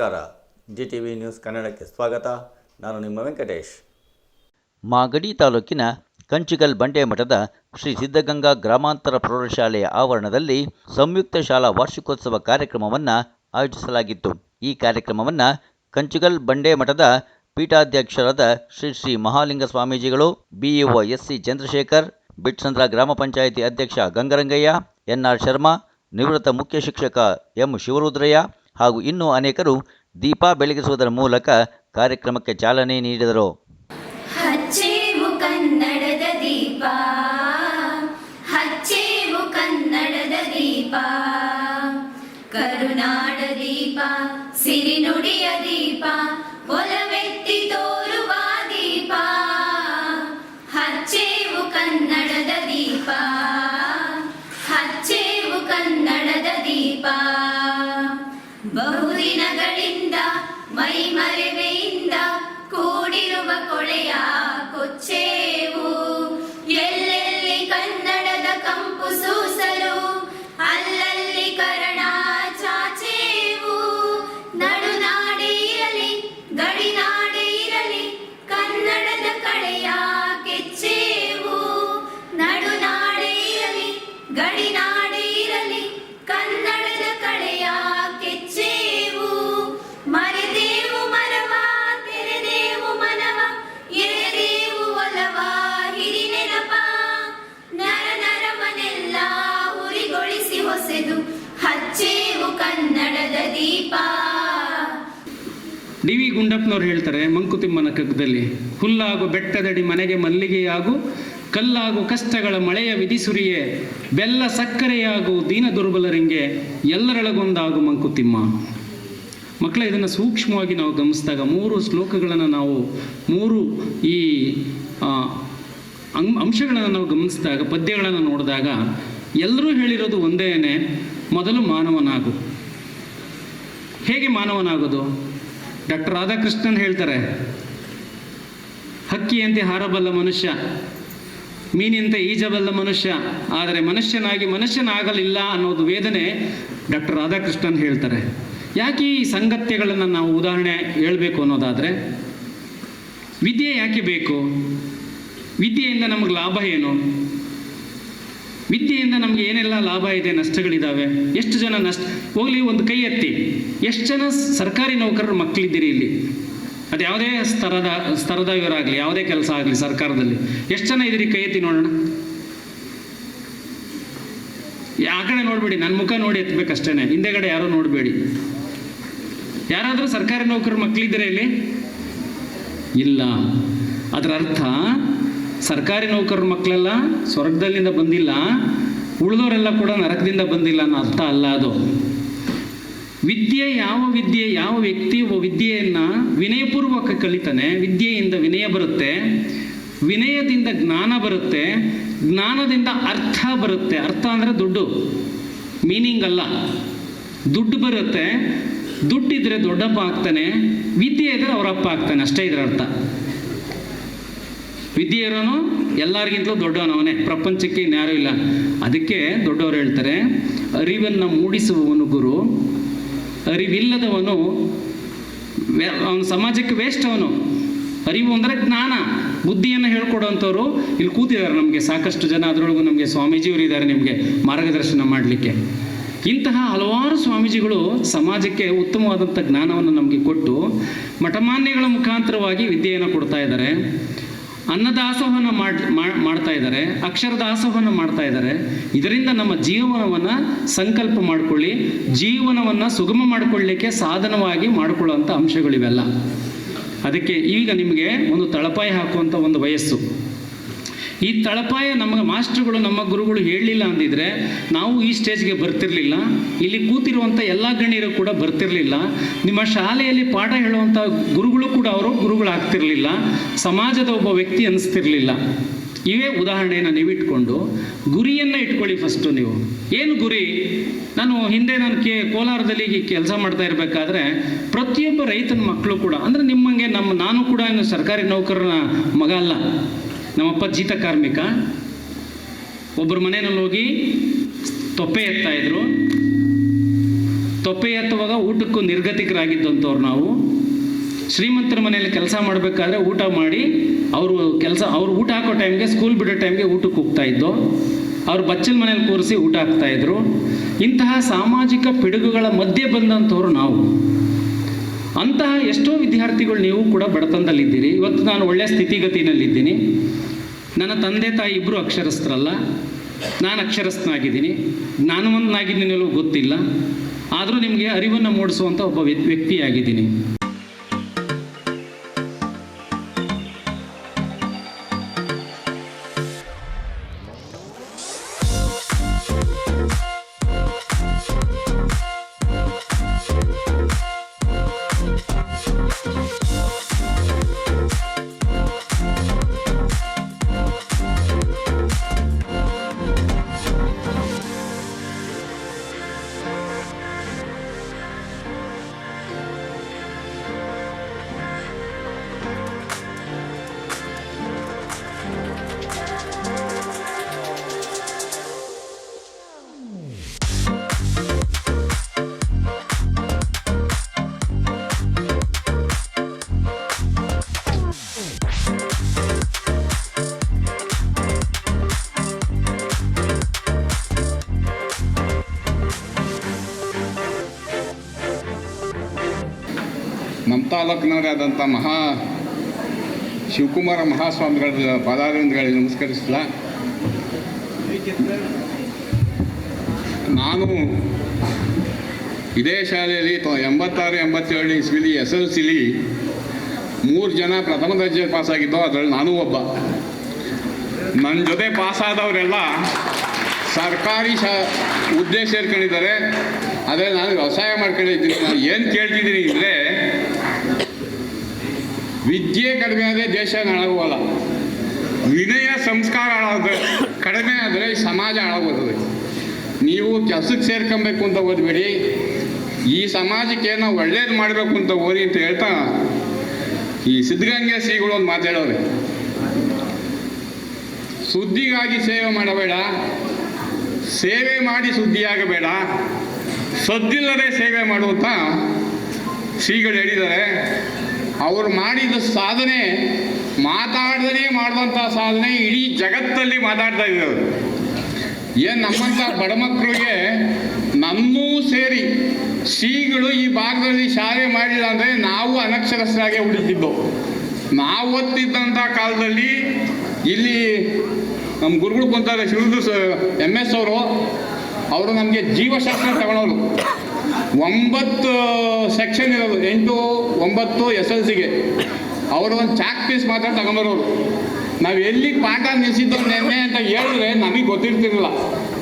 ನಮಸ್ಕಾರ. G T V news ಕನ್ನಡಕ್ಕೆ ಸ್ವಾಗತ. ನಾನು ನಿಮ್ಮ ವೆಂಕಟೇಶ್. ಮಾಗಡಿ ತಾಲೂಕಿನ ಕಂಚಿಗಲ್ ಬಂಡೆ ಮಠದ ಶ್ರೀ ಸಿದ್ಧಗಂಗಾ ಗ್ರಾಮಾಂತರ ಪ್ರೌಢಶಾಲೆಯ ಆವರಣದಲ್ಲಿ ಸಂಯುಕ್ತ ಶಾಲಾ ವಾರ್ಷಿಕೋತ್ಸವ ಕಾರ್ಯಕ್ರಮವನ್ನು ಆಯೋಜಿಸಲಾಗಿತ್ತು. ಈ ಕಾರ್ಯಕ್ರಮವನ್ನು ಕಂಚಿಗಲ್ ಬಂಡೆ ಮಠದ ಪೀಠಾಧ್ಯಕ್ಷರಾದ ಶ್ರೀ ಶ್ರೀ ಮಹಾಲಿಂಗ ಸ್ವಾಮೀಜಿಗಳು, ಬಿಇಒ ಎಸ್ಸಿ ಚಂದ್ರಶೇಖರ್, ಬಿಟ್ಸಂದ್ರ ಗ್ರಾಮ ಪಂಚಾಯಿತಿ ಅಧ್ಯಕ್ಷ ಗಂಗರಂಗಯ್ಯ, ಎನ್ಆರ್ ಶರ್ಮಾ, ನಿವೃತ್ತ ಮುಖ್ಯ ಶಿಕ್ಷಕ ಎಂ ಶಿವರುದ್ರಯ್ಯ ಹಾಗೂ ಇನ್ನೂ ಅನೇಕರು ದೀಪ ಬೆಳಗಿಸುವುದರ ಮೂಲಕ ಕಾರ್ಯಕ್ರಮಕ್ಕೆ ಚಾಲನೆ ನೀಡಿದರು. ಕನ್ನಡದ ದೀಪ. ಬಹುದಿನಗಳಿಂದ ಮೈಮರೆವೆಯಿಂದ ಕೂಡಿರುವ ಕೊಳೆಯ ಡಿ ವಿ ಗುಂಡಪ್ಪನವ್ರು ಹೇಳ್ತಾರೆ ಮಂಕುತಿಮ್ಮನ ಕಗ್ಗದಲ್ಲಿ, ಹುಲ್ಲಾಗು ಬೆಟ್ಟದಡಿ ಮನೆಗೆ ಮಲ್ಲಿಗೆಯಾಗು, ಕಲ್ಲಾಗು ಕಷ್ಟಗಳ ಮಳೆಯ ವಿಧಿಸುರಿಯೇ, ಬೆಲ್ಲ ಸಕ್ಕರೆಯಾಗು ದೀನ ದುರ್ಬಲರಿಂಗೆ, ಎಲ್ಲರೊಳಗೊಂದಾಗು ಮಂಕುತಿಮ್ಮ ಮಕ್ಕಳ ಇದನ್ನು ಸೂಕ್ಷ್ಮವಾಗಿ ನಾವು ಗಮನಿಸಿದಾಗ ಮೂರು ಶ್ಲೋಕಗಳನ್ನು ನಾವು, ಮೂರು ಈ ಅಂಶಗಳನ್ನು ನಾವು ಗಮನಿಸಿದಾಗ, ಪದ್ಯಗಳನ್ನು ನೋಡಿದಾಗ ಎಲ್ಲರೂ ಹೇಳಿರೋದು ಒಂದೇನೆ ಮೊದಲು ಮಾನವನಾಗು. ಹೇಗೆ ಮಾನವನಾಗೋದು? ಡಾಕ್ಟರ್ ರಾಧಾಕೃಷ್ಣನ್ ಹೇಳ್ತಾರೆ, ಹಕ್ಕಿಯಂತೆ ಹಾರಬಲ್ಲ ಮನುಷ್ಯ ಮೀನಿನಂತೆ ಈಜಬಲ್ಲ ಮನುಷ್ಯ, ಆದರೆ ಮನುಷ್ಯನಾಗಿ ಮನುಷ್ಯನಾಗಲಿಲ್ಲ ಅನ್ನೋದು ವೇದನೆ ಡಾಕ್ಟರ್ ರಾಧಾಕೃಷ್ಣನ್ ಹೇಳ್ತಾರೆ. ಯಾಕೆ ಈ ಸಂಗತ್ಯಗಳನ್ನು ನಾವು ಉದಾಹರಣೆ ಹೇಳಬೇಕು ಅನ್ನೋದಾದರೆ, ವಿದ್ಯೆ ಯಾಕೆ ಬೇಕು? ವಿದ್ಯೆಯಿಂದ ನಮಗೆ ಲಾಭ ಏನು? ವಿದ್ಯೆಯಿಂದ ನಮಗೆ ಏನೆಲ್ಲ ಲಾಭ ಇದೆ ನಷ್ಟಗಳಿದ್ದಾವೆ ಎಷ್ಟು ಜನ ನಷ್ಟ, ಹೋಗ್ಲಿ ಒಂದು ಕೈ ಎತ್ತಿ. ಎಷ್ಟು ಜನ ಸರ್ಕಾರಿ ನೌಕರರ ಮಕ್ಕಳಿದ್ದೀರಿ ಇಲ್ಲಿ? ಅದು ಯಾವುದೇ ಸ್ತರದ ಸ್ತರದ ಇವರಾಗಲಿ ಯಾವುದೇ ಕೆಲಸ ಆಗಲಿ ಸರ್ಕಾರದಲ್ಲಿ. ಎಷ್ಟು ಜನ ಇದ್ದೀರಿ ಕೈ ಎತ್ತಿ ನೋಡೋಣ? ಆ ಕಡೆ ನೋಡಬೇಡಿ ನನ್ನ ಮುಖ ನೋಡಿ ಎತ್ತಬೇಕಷ್ಟೇ ಹಿಂದೆಗಡೆ ಯಾರೂ ನೋಡಬೇಡಿ. ಯಾರಾದರೂ ಸರ್ಕಾರಿ ನೌಕರರ ಮಕ್ಕಳಿದ್ದೀರಾ ಇಲ್ಲಿ? ಇಲ್ಲ. ಅದರ ಅರ್ಥ ಸರ್ಕಾರಿ ನೌಕರರ ಮಕ್ಕಳೆಲ್ಲ ಸ್ವರ್ಗದಲ್ಲಿಂದ ಬಂದಿಲ್ಲ, ಉಳಿದವರೆಲ್ಲ ಕೂಡ ನರಕದಿಂದ ಬಂದಿಲ್ಲ ಅನ್ನೋ ಅರ್ಥ ಅಲ್ಲ ಅದು. ವಿದ್ಯೆ ಯಾವ ವಿದ್ಯೆ, ಯಾವ ವ್ಯಕ್ತಿ ಒಬ್ಬ ವಿದ್ಯೆಯನ್ನು ವಿನಯಪೂರ್ವಕ ಕಲಿತಾನೆ, ವಿದ್ಯೆಯಿಂದ ವಿನಯ ಬರುತ್ತೆ, ವಿನಯದಿಂದ ಜ್ಞಾನ ಬರುತ್ತೆ, ಜ್ಞಾನದಿಂದ ಅರ್ಥ ಬರುತ್ತೆ. ಅರ್ಥ ಅಂದರೆ ದುಡ್ಡು, ಮೀನಿಂಗ್ ಅಲ್ಲ. ದುಡ್ಡು ಬರುತ್ತೆ, ದುಡ್ಡಿದ್ರೆ ದೊಡ್ಡಪ್ಪ ಆಗ್ತಾನೆ, ವಿದ್ಯೆ ಇದ್ರೆ ಅವರಪ್ಪ ಆಗ್ತಾನೆ, ಅಷ್ಟೇ ಇದ್ರ ಅರ್ಥ ವಿದ್ಯೆ ಇರೋನು ಎಲ್ಲರಿಗಿಂತಲೂ ದೊಡ್ಡವನು, ಅವನೇ. ಪ್ರಪಂಚಕ್ಕೆ ಇನ್ಯಾರೂ ಇಲ್ಲ. ಅದಕ್ಕೆ ದೊಡ್ಡವರು ಹೇಳ್ತಾರೆ, ಅರಿವನ್ನು ಮೂಡಿಸುವವನು ಗುರು, ಅರಿವಿಲ್ಲದವನು ಅವನು ಸಮಾಜಕ್ಕೆ ವೇಸ್ಟ್ ಅವನು. ಅರಿವು ಅಂದರೆ ಜ್ಞಾನ. ಬುದ್ಧಿಯನ್ನು ಹೇಳ್ಕೊಡೋಂಥವ್ರು ಇಲ್ಲಿ ಕೂತಿದ್ದಾರೆ ನಮಗೆ. ಸಾಕಷ್ಟು ಜನ ಅದರೊಳಗೂ ನಮಗೆ ಸ್ವಾಮೀಜಿಯವರು ಇದ್ದಾರೆ ನಿಮಗೆ ಮಾರ್ಗದರ್ಶನ ಮಾಡಲಿಕ್ಕೆ. ಇಂತಹ ಹಲವಾರು ಸ್ವಾಮೀಜಿಗಳು ಸಮಾಜಕ್ಕೆ ಉತ್ತಮವಾದಂಥ ಜ್ಞಾನವನ್ನು ನಮಗೆ ಕೊಟ್ಟು ಮಠಮಾನ್ಯಗಳ ಮುಖಾಂತರವಾಗಿ ವಿದ್ಯೆಯನ್ನು ಕೊಡ್ತಾ ಇದ್ದಾರೆ. ಅನ್ನದಾಸೋಹನ ಮಾಡ್ತಾ ಇದ್ದಾರೆ ಅಕ್ಷರ ದಾಸೋಹನ ಮಾಡ್ತಾ ಇದ್ದಾರೆ. ಇದರಿಂದ ನಮ್ಮ ಜೀವನವನ್ನು ಸಂಕಲ್ಪ ಮಾಡಿಕೊಳ್ಳಿ, ಜೀವನವನ್ನು ಸುಗಮ ಮಾಡಿಕೊಳ್ಳಿಕ್ಕೆ ಸಾಧನವಾಗಿ ಮಾಡಿಕೊಳ್ಳುವಂಥ ಅಂಶಗಳಿವೆಲ್ಲ. ಅದಕ್ಕೆ ಈಗ ನಿಮಗೆ ಒಂದು ತಳಪಾಯಿ ಹಾಕುವಂಥ ಒಂದು ವಯಸ್ಸು. ಈ ತಳಪಾಯ ನಮ್ಮ ಮಾಸ್ಟರ್ಗಳು, ನಮ್ಮ ಗುರುಗಳು ಹೇಳಲಿಲ್ಲ ಅಂದಿದ್ರೆ ನಾವು ಈ ಸ್ಟೇಜ್ಗೆ ಬರ್ತಿರ್ಲಿಲ್ಲ. ಇಲ್ಲಿ ಕೂತಿರುವಂಥ ಎಲ್ಲ ಗಣ್ಯರು ಕೂಡ ಬರ್ತಿರ್ಲಿಲ್ಲ. ನಿಮ್ಮ ಶಾಲೆಯಲ್ಲಿ ಪಾಠ ಹೇಳುವಂಥ ಗುರುಗಳು ಕೂಡ ಅವರು ಗುರುಗಳಾಗ್ತಿರ್ಲಿಲ್ಲ. ಸಮಾಜದ ಒಬ್ಬ ವ್ಯಕ್ತಿ ಅನಿಸ್ತಿರ್ಲಿಲ್ಲ. ಇವೇ ಉದಾಹರಣೆಯನ್ನು ನೀವಿಟ್ಕೊಂಡು ಗುರಿಯನ್ನು ಇಟ್ಕೊಳ್ಳಿ ಫಸ್ಟು ನೀವು. ಏನು ಗುರಿ? ನಾನು ಹಿಂದೆ ನಾನು ಕೆ ಕೋಲಾರದಲ್ಲಿ ಕೆಲಸ ಮಾಡ್ತಾ ಇರಬೇಕಾದ್ರೆ ಪ್ರತಿಯೊಬ್ಬ ರೈತನ ಮಕ್ಕಳು ಕೂಡ, ಅಂದರೆ ನಿಮ್ಮಂಗೆ ನಮ್ಮ ನಾನು ಕೂಡ ಸರ್ಕಾರಿ ನೌಕರನ ಮಗ ಅಲ್ಲ. ನಮ್ಮಪ್ಪ ಜೀತ ಕಾರ್ಮಿಕ. ಒಬ್ಬರ ಮನೆಯಲ್ಲಿ ಹೋಗಿ ತೊಪ್ಪೆ ಎತ್ತಾ ಇದ್ರು. ತೊಪ್ಪೆ ಎತ್ತುವಾಗ ಊಟಕ್ಕೂ ನಿರ್ಗತಿಕರಾಗಿದ್ದಂಥವ್ರು ನಾವು. ಶ್ರೀಮಂತರ ಮನೆಯಲ್ಲಿ ಕೆಲಸ ಮಾಡಬೇಕಾದ್ರೆ ಊಟ ಮಾಡಿ ಅವರು ಕೆಲಸ, ಅವ್ರು ಊಟ ಹಾಕೋ ಟೈಮ್ಗೆ, ಸ್ಕೂಲ್ ಬಿಡೋ ಟೈಮ್ಗೆ ಊಟಕ್ಕೆ ಹೋಗ್ತಾ ಇದ್ದು, ಅವ್ರು ಬಚ್ಚಲ ಮನೇಲಿ ಕೂರಿಸಿ ಊಟ ಹಾಕ್ತಾ ಇದ್ರು. ಇಂತಹ ಸಾಮಾಜಿಕ ಪಿಡುಗುಗಳ ಮಧ್ಯೆ ಬಂದಂಥವ್ರು ನಾವು. ಅಂತಹ ಎಷ್ಟೋ ವಿದ್ಯಾರ್ಥಿಗಳು ನೀವು ಕೂಡ ಬಡತನದಲ್ಲಿದ್ದೀರಿ. ಇವತ್ತು ನಾನು ಒಳ್ಳೆಯ ಸ್ಥಿತಿಗತಿನಲ್ಲಿದ್ದೀನಿ. ನನ್ನ ತಂದೆ ತಾಯಿ ಇಬ್ಬರು ಅಕ್ಷರಸ್ಥರಲ್ಲ. ನಾನು ಅಕ್ಷರಸ್ಥನಾಗಿದ್ದೀನಿ. ಜ್ಞಾನವಂತನಾಗಿದ್ದೀನಲ್ಲೋ ಗೊತ್ತಿಲ್ಲ. ಆದರೂ ನಿಮಗೆ ಅರಿವನ್ನು ಮೂಡಿಸುವಂಥ ಒಬ್ಬ ವ್ಯ- ವ್ಯಕ್ತಿಯಾಗಿದ್ದೀನಿ. ತಾಲೂಕಿನವರಾದಂಥ ಮಹಾ ಶಿವಕುಮಾರ ಮಹಾಸ್ವಾಮಿಗಳ ಪಾದಾರವಿಂದಗಳಿಗೆ ನಮಸ್ಕರಿಸಲ ನಾನು ಇದೇ ಶಾಲೆಯಲ್ಲಿ ಎಂಬತ್ತಾರು, ಎಂಬತ್ತೇಳು ಇಸ್ವಿಲಿ ಎಸ್ ಎಲ್ ಸಿಲಿ ಮೂರು ಜನ ಪ್ರಥಮ ದರ್ಜೆ ಪಾಸಾಗಿದ್ದು, ಅದರಲ್ಲಿ ನಾನು ಒಬ್ಬ. ನನ್ನ ಜೊತೆ ಪಾಸಾದವರೆಲ್ಲ ಸರ್ಕಾರಿ ಶಾ ಉದ್ದೇಶ ಸೇರ್ಕೊಂಡಿದ್ದಾರೆ. ಆದರೆ ನಾನು ವ್ಯವಸಾಯ ಮಾಡ್ಕೊಂಡಿದ್ದೀನಿ. ನಾನು ಏನು ಕೇಳ್ತಿದ್ದೀನಿ ಅಂದರೆ ವಿದ್ಯೆ ಕಡಿಮೆ ಆದರೆ ದೇಶ ಹಾಳಾಗುವಲ್ಲ ವಿನಯ ಸಂಸ್ಕಾರ ಹಾಳಾಗುತ್ತೆ ಕಡಿಮೆ ಆದರೆ ಸಮಾಜ ಹಾಳಾಗುತ್ತದೆ ನೀವು ಕೆಲಸಕ್ಕೆ ಸೇರ್ಕೊಬೇಕು ಅಂತ ಓದಬೇಡಿ. ಈ ಸಮಾಜಕ್ಕೆ ನಾವು ಒಳ್ಳೇದು ಮಾಡಬೇಕು ಅಂತ ಓದಿ ಅಂತ ಹೇಳ್ತಾ ಈ ಸಿದ್ಧಗಂಗೆ ಶ್ರೀಗಳು ಒಂದು ಮಾತಾಡೋರೆ ಸುದ್ದಿಗಾಗಿ ಸೇವೆ ಮಾಡಬೇಡ. ಸೇವೆ ಮಾಡಿ ಸುದ್ದಿಯಾಗಬೇಡ ಸದ್ದಿಲ್ಲದೆ ಸೇವೆ ಮಾಡುವಂತ ಶ್ರೀಗಳು ಹೇಳಿದ್ದಾರೆ. ಅವರು ಮಾಡಿದ ಸಾಧನೆ ಮಾತಾಡದೇ ಮಾಡಿದಂಥ ಸಾಧನೆ ಇಡೀ ಜಗತ್ತಲ್ಲಿ ಮಾತಾಡ್ತಾ ಇದ್ದಾರೆ. ಏನು ನಮ್ಮಂಥ ಬಡ ಮಕ್ಕಳಿಗೆ ನಮ್ಮೂ ಸೇರಿ ಶ್ರೀಗಳು ಈ ಭಾಗದಲ್ಲಿ ಶಾಲೆ ಮಾಡಿಲ್ಲ ಅಂದರೆ ನಾವು ಅನಕ್ಷರಸ್ಥರಾಗೆ ಉಳಿತಿದ್ದು. ನಾವು ಓದ್ತಿದ್ದಂಥ ಕಾಲದಲ್ಲಿ ಇಲ್ಲಿ ನಮ್ಮ ಗುರುಗಳು ಕುಂತಾರೆ ಶಿವದು ಎಂ ಎಸ್ ಅವರು ಅವರು ನಮಗೆ ಜೀವಶಾಸ್ತ್ರ ತಗೊಳ್ಳೋರು ಒಂಬತ್ತು ಸೆಕ್ಷನ್ ಇರೋದು. ಎಂಟು, ಒಂಬತ್ತು ಎಸ್ ಎಲ್ ಸಿಗೆ. ಅವರು ಒಂದು ಚಾಕ್ ಪೀಸ್ ಮಾತ್ರ ತಗೊಂಬರೋರು. ನಾವು ಎಲ್ಲಿ ಪಾಠ ನಿಲ್ಲಿಸಿದ್ದು ನೆನ್ನೆ ಅಂತ ಹೇಳಿದ್ರೆ ನಮಗೆ ಗೊತ್ತಿರ್ತಿರಲಿಲ್ಲ.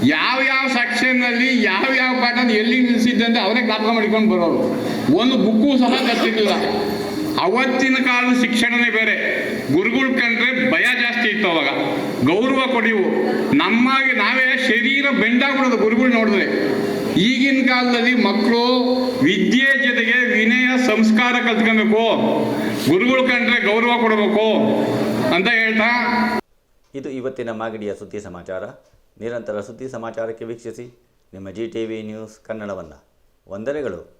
ಯಾವ ಯಾವ ಸೆಕ್ಷನ್ನಲ್ಲಿ ಯಾವ ಯಾವ ಪಾಠ ಎಲ್ಲಿ ನಿಲ್ಲಿಸಿದ್ದೆ ಅಂತ ಅವರೇ ಜ್ಞಾಪಕ ಮಾಡ್ಕೊಂಡು ಬರೋರು. ಒಂದು ಬುಕ್ಕು ಸಹ ಕಟ್ಟಿರ್ಲಿಲ್ಲ. ಅವತ್ತಿನ ಕಾಲದ ಶಿಕ್ಷಣನೇ ಬೇರೆ. ಗುರುಗಳು ಕಂಡ್ರೆ ಭಯ ಜಾಸ್ತಿ ಇತ್ತು ಅವಾಗ. ಗೌರವ ಕೊಡಿವು. ನಮ್ಮಾಗಿ ನಾವೇ ಶರೀರ ಬೆಂಡಾಗ್ಬಿಡೋದು ಗುರುಗಳು ನೋಡಿದ್ರೆ. ಈಗಿನ ಕಾಲದಲ್ಲಿ ಮಕ್ಕಳು ವಿದ್ಯೆ ಜೊತೆಗೆ ವಿನಯ ಸಂಸ್ಕಾರ ಕಲ್ತ್ಕೊಬೇಕು. ಗುರುಗಳು ಕಂಡ್ರೆ ಗೌರವ ಕೊಡಬೇಕು ಅಂತ ಹೇಳ್ತಾ. ಇದು ಇವತ್ತಿನ ಮಾಗಡಿಯ ಸುದ್ದಿ ಸಮಾಚಾರ. ನಿರಂತರ ಸುದ್ದಿ ಸಮಾಚಾರಕ್ಕೆ ವೀಕ್ಷಿಸಿ. ನಿಮ್ಮ ಜಿ ಟಿ ವಿ ನ್ಯೂಸ್ ಕನ್ನಡವನ್ನು. ವಂದನೆಗಳು.